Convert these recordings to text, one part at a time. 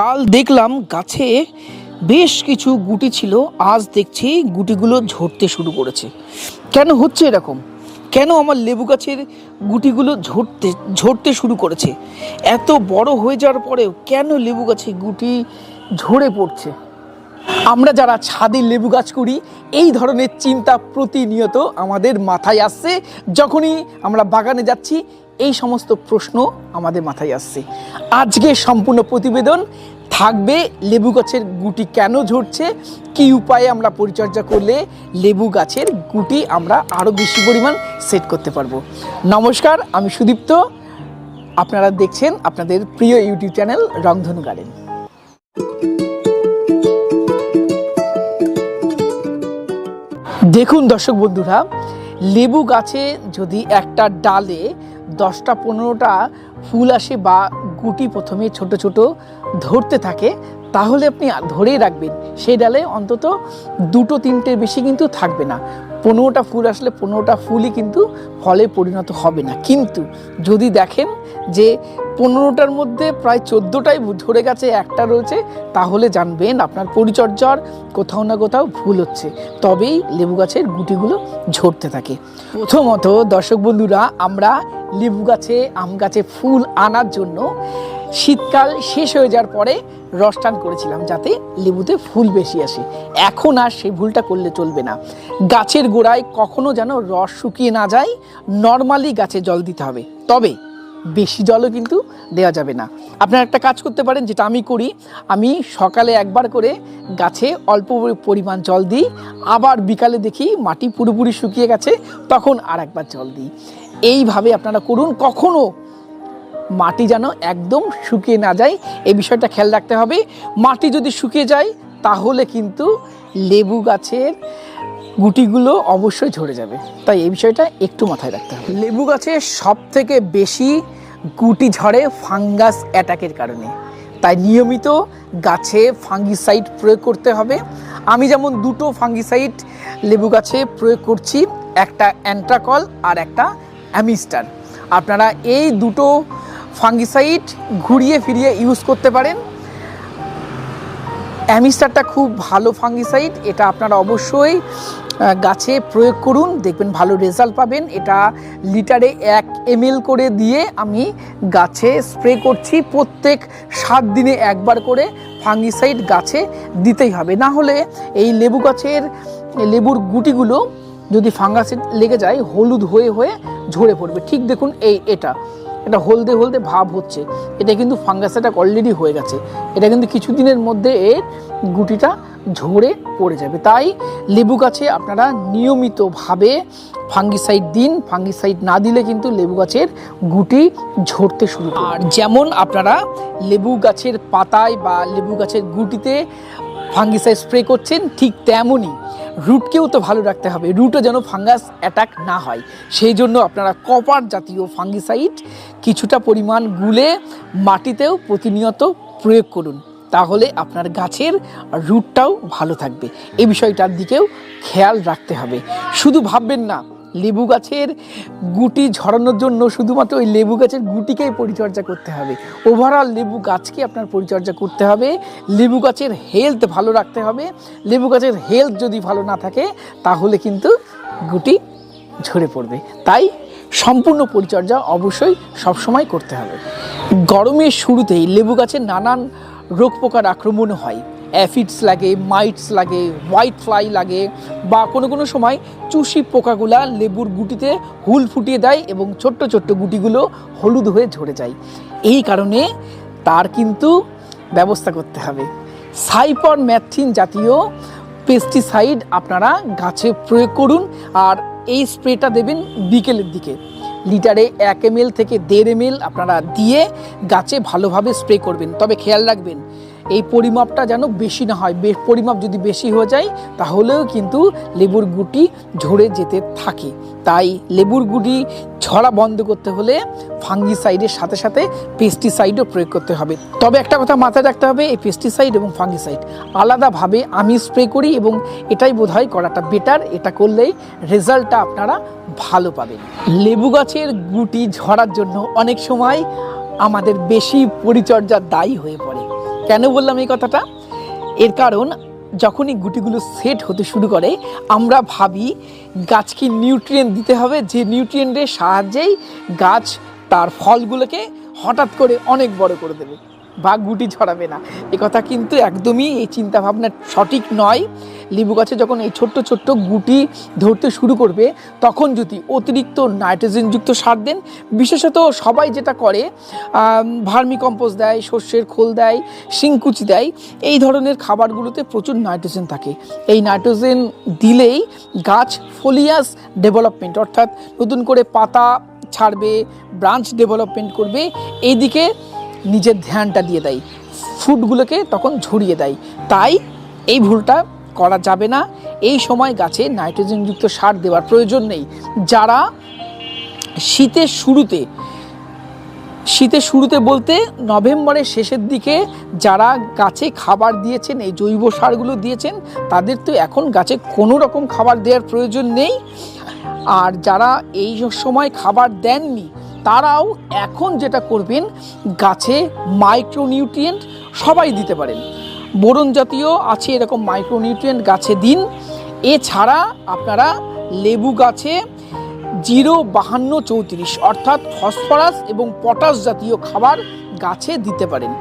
কাল দেখলাম গাছে বেশ কিছু গুটি ছিল, আজ দেখছি গুটিগুলো ঝরতে শুরু করেছে। কেন হচ্ছে এরকম? কেন আমার লেবু গাছের গুটিগুলো ঝরতে ঝরতে শুরু করেছে? এত বড় হয়ে যাওয়ার পরেও কেন লেবু গাছে গুটি ঝরে পড়ছে? আমরা যারা ছাদে লেবু গাছ করি, এই ধরনের চিন্তা প্রতিনিয়ত আমাদের মাথায় আসছে। যখনই আমরা বাগানে যাচ্ছি এই সমস্ত প্রশ্ন আমাদের মাথায় আসছে। আজকে সম্পূর্ণ প্রতিবেদন। থাকবে লেবু গাছের গুটি কেন ঝরছে? কি উপায়ে আমরা পরিচর্যা করলে লেবু গাছের গুটি আমরা আরও বেশি পরিমাণ সেট করতে পারব? নমস্কার, আমি সুদীপ্ত। আপনারা দেখছেন আপনাদের প্রিয় ইউটিউব চ্যানেল রংধনু গার্ডেন। দেখুন দর্শক বন্ধুরা, লেবু গাছে যদি একটা ডালে দশটা পনেরোটা ফুল আসে বা গুটি প্রথমে ছোট ছোট ধরতে থাকে, তাহলে আপনি ধরেই রাখবেন। সেই ডালে অন্তত দুটো তিনটের বেশি কিন্তু থাকবে না। পনেরোটা ফুল আসলে পনেরোটা ফুলই কিন্তু ফলে পরিণত হবে না। কিন্তু যদি দেখেন যে পনেরোটার মধ্যে প্রায় চোদ্দোটাই ধরে গেছে, একটা রয়েছে। তাহলে জানবেন আপনার পরিচর্যার কোথাও না কোথাও ভুল হচ্ছে। তবেই লেবু গাছের গুটিগুলো ঝরতে থাকে। প্রথমত, দর্শক বন্ধুরা, আমরা লেবু গাছে, আম গাছে ফুল আনার জন্য শীতকাল শেষ হয়ে যাওয়ার পরে রস টান করেছিলাম যাতে লেবুতে ফুল বেশি আসে। এখন আর সেই ভুলটা করলে চলবে না। গাছের গোড়ায় কখনো যেন রস শুকিয়ে না যায়, নর্মালি গাছে জল দিতে হবে। তবে বেশি জলও কিন্তু দেওয়া যাবে না। আপনারা একটা কাজ করতে পারেন, যেটা আমি করি। আমি সকালে একবার করে গাছে অল্প পরিমাণ জল দিই, আবার বিকালে দেখি মাটি পুরোপুরি শুকিয়ে গেছে, তখন আর একবার জল দিই। এইভাবে আপনারা করুন, কখনো মাটি যেন একদম শুকিয়ে না যায়, এই বিষয়টা খেয়াল রাখতে হবে। মাটি যদি শুকিয়ে যায়, তাহলে কিন্তু লেবু গাছের গুটিগুলো অবশ্যই ঝরে যাবে। তাই এই বিষয়টা একটু মাথায় রাখতে হবে। লেবু গাছে সব থেকে বেশি গুটি ঝরে ফাঙ্গাস অ্যাটাকের কারণে। তাই নিয়মিত গাছে ফাঙ্গিসাইড প্রয়োগ করতে হবে। আমি যেমন দুটো ফাঙ্গিসাইড লেবু গাছে প্রয়োগ করছি, একটা অ্যান্ট্রাকল আর একটা অ্যামিস্টার। আপনারা এই দুটো ফাঙ্গিসাইড ঘুরিয়ে ফিরিয়ে ইউজ করতে পারেন। অ্যামিস্টারটা খুব ভালো ফাঙ্গিসাইড, এটা আপনারা অবশ্যই গাছে প্রয়োগ করুন, দেখবেন ভালো রেজাল্ট পাবেন। এটা লিটারে এক এম করে দিয়ে আমি গাছে স্প্রে করছি, প্রত্যেক সাত দিনে একবার করে ফাঙ্গিসাইড গাছে দিতেই হবে। না হলে এই লেবু গাছের, লেবুর গুটিগুলো যদি ফাঙ্গাসিড লেগে যায়, হলুদ হয়ে হয়ে ঝরে পড়বে। ঠিক দেখুন এই এটা। এটা হলদে হলদে ভাব হচ্ছে। এটা কিন্তু ফাঙ্গাস অ্যাটাক অলরেডি হয়ে গেছে। এটা কিন্তু কিছুদিনের মধ্যে এর গুটিটা ঝরে পড়ে যাবে। তাই লেবু গাছে আপনারা নিয়মিতভাবে ফাঙ্গিসাইড দিন। ফাঙ্গিসাইড না দিলে কিন্তু লেবু গাছের গুটি ঝরতে শুরু আর যেমন আপনারা লেবু গাছের পাতায় বা লেবু গাছের গুটিতে ফাঙ্গিসাইড স্প্রে করছেন, ঠিক তেমনই রুটকেও তো ভালো রাখতে হবে। রুটও যেন ফাঙ্গাস অ্যাটাক না হয়। সেই জন্য আপনারা কপার জাতীয় ফাঙ্গিসাইড, কিছুটা পরিমাণ গুলে মাটিতেও প্রতিনিয়ত প্রয়োগ করুন। তাহলে আপনার গাছের রুটটাও ভালো থাকবে। এ বিষয়টার দিকেও খেয়াল রাখতে হবে। শুধু ভাববেন না লেবু গাছের গুটি ঝরানোর জন্য শুধুমাত্র ওই লেবু গাছের গুটিকেই পরিচর্যা করতে হবে। ওভারঅল লেবু গাছকে আপনার পরিচর্যা করতে হবে। লেবু গাছের হেলথ ভালো রাখতে হবে। লেবু গাছের হেলথ যদি ভালো না থাকে, তাহলে কিন্তু গুটি ঝরে পড়বে। তাই সম্পূর্ণ পরিচর্যা অবশ্যই সবসময় করতে হবে। গরমের শুরুতেই লেবু গাছের নানান রোগ পোকার আক্রমণ হয়। অ্যাফিডস লাগে মাইটস লাগে হোয়াইট ফ্লাই লাগে বা কোনো কোনো সময় চুষি পোকাগুলা লেবুর গুটিতে হুল ফুটিয়ে দেয় এবং ছোট্ট ছোট্ট গুটিগুলো হলুদ হয়ে ঝরে যায়। এই কারণে তার কিন্তু ব্যবস্থা করতে হবে। সাইপর ম্যাথিন জাতীয় পেস্টিসাইড আপনারা গাছে প্রয়োগ করুন আর এই স্প্রেটা দেবেন বিকেলের দিকে। লিটারে এক এম থেকে দেড় এম আপনারা দিয়ে গাছে ভালোভাবে স্প্রে করবেন। তবে খেয়াল রাখবেন এই পরিমাপটা যেন বেশি না হয় পরিমাপ যদি বেশি হয়ে যায়, তাহলেও কিন্তু লেবুর গুটি ঝরে যেতে থাকে। তাই লেবুর গুটি ঝরা বন্ধ করতে হলে ফাঙ্গিসাইডের সাথে সাথে পেস্টিসাইডও প্রয়োগ করতে হবে। তবে একটা কথা মাথায় রাখতে হবে, এই পেস্টিসাইড এবং ফাঙ্গিসাইড আলাদাভাবে আমি স্প্রে করি এবং এটাই বোধহয় করাটা বেটার এটা করলেই রেজাল্টটা আপনারা ভালো পাবেন। লেবু গাছের গুটি ঝরার জন্য অনেক সময় আমাদের বেশি পরিচর্যা দায়ী হয়ে পড়ে। কেন বললাম এই কথাটা? এর কারণ, যখনই গুটিগুলো সেট হতে শুরু করে, আমরা ভাবি গাছকে নিউট্রিয়েন্ট দিতে হবে, যে নিউট্রিয়েন্টের সাহায্যেই গাছ তার ফলগুলোকে হঠাৎ করে অনেক বড় করে দেবে। বা গুটি ছড়াবে না। কথা কিন্তু একদমই এই চিন্তা ভাবনা সঠিক নয়। লেবু গাছে যখন এই ছোট্ট ছোট্ট গুটি ধরতে শুরু করবে, তখন যদি অতিরিক্ত নাইট্রোজেনযুক্ত সার দেন, বিশেষত সবাই যেটা করে ভার্মি কম্পোস্ট দেয় শস্যের খোল দেয়, শিংকুচি দেয়, এই ধরনের খাবারগুলোতে প্রচুর নাইট্রোজেন থাকে। এই নাইট্রোজেন দিলেই গাছ ফোলিয়াস ডেভেলপমেন্ট, অর্থাৎ নতুন করে পাতা ছাড়বে, ব্রাঞ্চ ডেভেলপমেন্ট করবে। এইদিকে নিজের ধ্যানটা দিয়ে দেয়। ফুডগুলোকে তখন ঝরিয়ে দেয়। তাই এই ভুলটা করা যাবে না। এই সময় গাছে নাইট্রোজেনযুক্ত সার দেওয়ার প্রয়োজন নেই। যারা শীতের শুরুতে শীতের শুরুতে বলতে নভেম্বরের শেষের দিকে যারা গাছে খাবার দিয়েছেন, এই জৈব সারগুলো দিয়েছেন, তাদের তো এখন গাছে কোনো রকম খাবার দেওয়ার প্রয়োজন নেই। আর যারা এই সময় খাবার দেননি তারাও এখন যেটা করবেন, গাছে মাইক্রোনিউট্রিয়েন্ট সবাই দিতে পারেন। বোরন জাতীয় আছে এরকম মাইক্রোনিউট্রিয়েন্ট গাছে দিন। এছাড়া আপনারা লেবু গাছে জিরো বাহান্ন চৌত্রিশ অর্থাৎ ফসফরাস এবং পটাশ জাতীয় খাবার গাছে দিতে পারেন।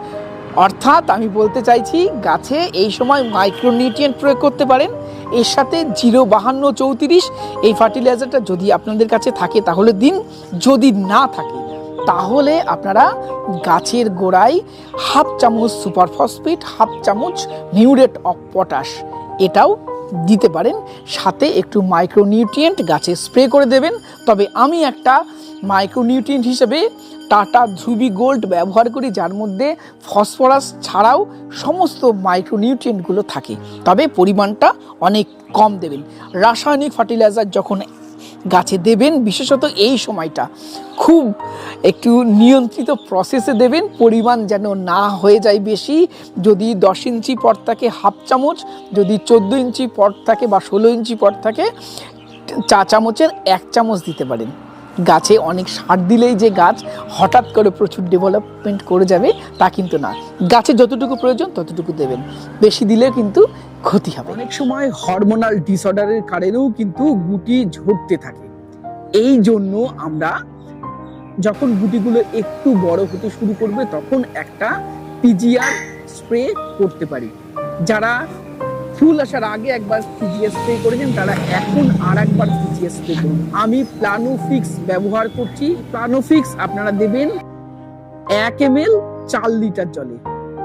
অর্থাৎ আমি বলতে চাইছি, গাছে এই সময় মাইক্রোনিউট্রিয়েন্ট প্রয়োগ করতে পারেন। এর সাথে জিরো বাহান্ন চৌত্রিশ, এই ফার্টিলাইজারটা যদি আপনাদের কাছে থাকে তাহলে দিন, যদি না থাকে, তাহলে আপনারা গাছের গোড়ায় হাফ চামচ সুপার ফসফেট হাফ চামচ মিউরেট অফ পটাশ এটাও দিতে পারেন। সাথে একটু মাইক্রোনিউট্রিয়েন্ট গাছে স্প্রে করে দেবেন। তবে আমি একটা মাইক্রোনিউট্রিয়েন্ট হিসেবে টাটা ধ্রুবি গোল্ড ব্যবহার করি, যার মধ্যে ফসফরাস ছাড়াও সমস্ত মাইক্রোনিউট্রিয়েন্টগুলো থাকে। তবে পরিমাণটা অনেক কম দেবেন। রাসায়নিক ফার্টিলাইজার যখন গাছে দেবেন, বিশেষত এই সময়টা। খুব একটু নিয়ন্ত্রিত প্রসেসে দেবেন, পরিমাণ যেন না হয়ে যায় বেশি। যদি দশ ইঞ্চি পট থাকে হাফ চামচ, যদি চোদ্দ ইঞ্চি পট থাকে বা ষোলো ইঞ্চি পট থাকে, চা চামচের এক চামচ দিতে পারেন। গাছে অনেক সার দিলেই যে গাছ হঠাৎ করে প্রচুর ডেভেলপমেন্ট করে যাবে তা কিন্তু না। গাছে যতটুকু প্রয়োজন ততটুকু দেবেন। বেশি দিলেও কিন্তু ক্ষতি হবে। অনেক সময় হরমোনাল ডিসঅর্ডারের কারণেও কিন্তু গুটি ঝরতে থাকে। এই জন্য আমরা যখন গুটিগুলো একটু বড় হতে শুরু করবে, তখন একটা পিজিআর স্প্রে করতে পারি। যারা ফুল আসার আগে একবার পিজিএস স্প্রে করেছেন তারা এখন আর একবার পিজিএস স্প্রে করুন। আমি প্লানোফিক্স ব্যবহার করছি। প্লানোফিক্স আপনারা দেবেন এক এম চার লিটার জলে।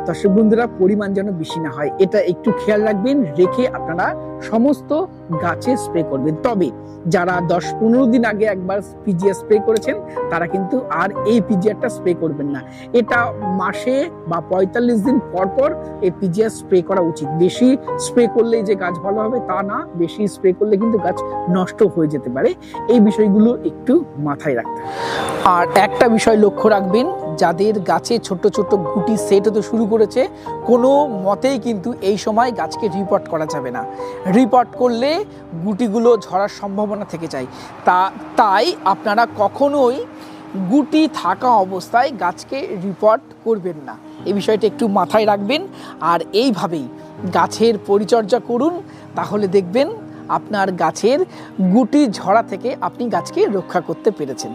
দর্শক বন্ধুরা পরিমাণ যেন বেশি না হয়। এটা একটু খেয়াল রাখবেন রেখে আপনারা সমস্ত গাছে স্প্রে করবেন তবে যারা দশ পনেরো দিন আগে একবার পিজিআর স্প্রে করেছেন, তারা কিন্তু আর এই পিজিআরটা স্প্রে করবেন না। এটা মাসে বা পঁয়তাল্লিশ দিন পর পর এই পিজিআর স্প্রে করা উচিত। বেশি স্প্রে করলেই যে গাছ ভালো হবে তা না, বেশি স্প্রে করলে কিন্তু গাছ নষ্ট হয়ে যেতে পারে। এই বিষয়গুলো একটু মাথায় রাখতে আর একটা বিষয় লক্ষ্য রাখবেন, যাদের গাছে ছোট ছোট গুটি সেট হতে শুরু করেছে, কোনো মতেই কিন্তু এই সময় গাছকে রিপোর্ট করা যাবে না। রিপোর্ট করলে গুটিগুলো ঝরার সম্ভাবনা থেকে যায়। তা, তাই আপনারা কখনোই গুটি থাকা অবস্থায় গাছকে রিপোর্ট করবেন না। এই বিষয়টা একটু মাথায় রাখবেন আর এইভাবেই গাছের পরিচর্যা করুন। তাহলে দেখবেন আপনার গাছের গুটি ঝরা থেকে আপনি গাছকে রক্ষা করতে পেরেছেন।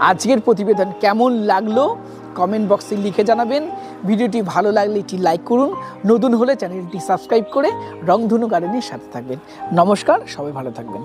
আজকের প্রতিবেদন কেমন লাগল? কমেন্ট বক্সে লিখে জানাবেন। ভিডিওটি ভালো লাগলে এটি লাইক করুন। নতুন হলে চ্যানেলটি সাবস্ক্রাইব করে রংধনু গার্ডেনের সাথে থাকবেন। নমস্কার, সবাই ভালো থাকবেন।